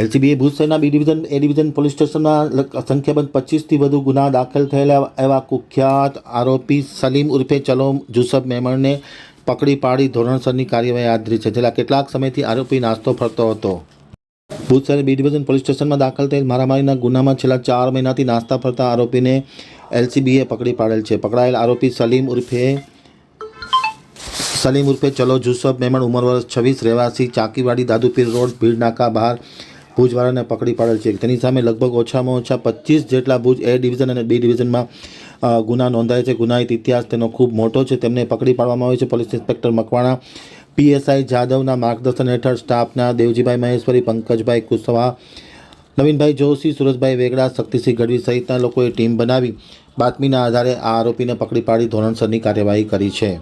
એલસીબીએ ભુજ શહેરના B division, A division police સ્ટેશનના સંખ્યાબંધ પચીસથી વધુ ગુના દાખલ થયેલા એવા કુખ્યાત આરોપી સલીમ ઉર્ફે ચલો જુસબ મેમણને પકડી પાડી ધોરણસરની કાર્યવાહી હાથ ધરી છે છેલ્લા કેટલાક સમયથી આરોપી નાસ્તો ફરતો હતો. ભુજ શહેર બી ડિવિઝન પોલીસ સ્ટેશનમાં દાખલ થયેલ મારામારીના ગુનામાં છેલ્લા ચાર મહિનાથી નાસ્તા ફરતા આરોપીને એલસીબીએ પકડી પાડેલ છે. પકડાયેલ આરોપી સલીમ ઉર્ફે સલીમ ઉર્ફે ચલો જુસબ મેમણ ઉંમર વર્ષ છવ્વીસ, રહેવાસી ચાકીવાડી દાદુપીર રોડ ભીડ નાકા બહાર ભુજવાળાને પકડી પાડેલ છે. તેની સામે લગભગ ઓછામાં ઓછા પચીસ જેટલા ભુજ એ ડિવિઝન અને બી ડિવિઝનમાં ગુના નોંધાય છે. ગુનાહિત ઇતિહાસ તેનો ખૂબ મોટો છે. તેમને પકડી પાડવામાં આવ્યો છે પોલીસ ઇન્સ્પેક્ટર મકવાણા, પીએસઆઈ જાદવના માર્ગદર્શન હેઠળ સ્ટાફના દેવજીભાઈ મહેશ્વરી, પંકજભાઈ કુશવાહા, નવીનભાઈ જોશી, સુરજભાઈ વેગડા, શક્તિસિંહ ગઢવી સહિતના લોકોએ ટીમ બનાવી બાતમીના આધારે આ આરોપીને પકડી પાડી ધોરણસરની કાર્યવાહી કરી છે.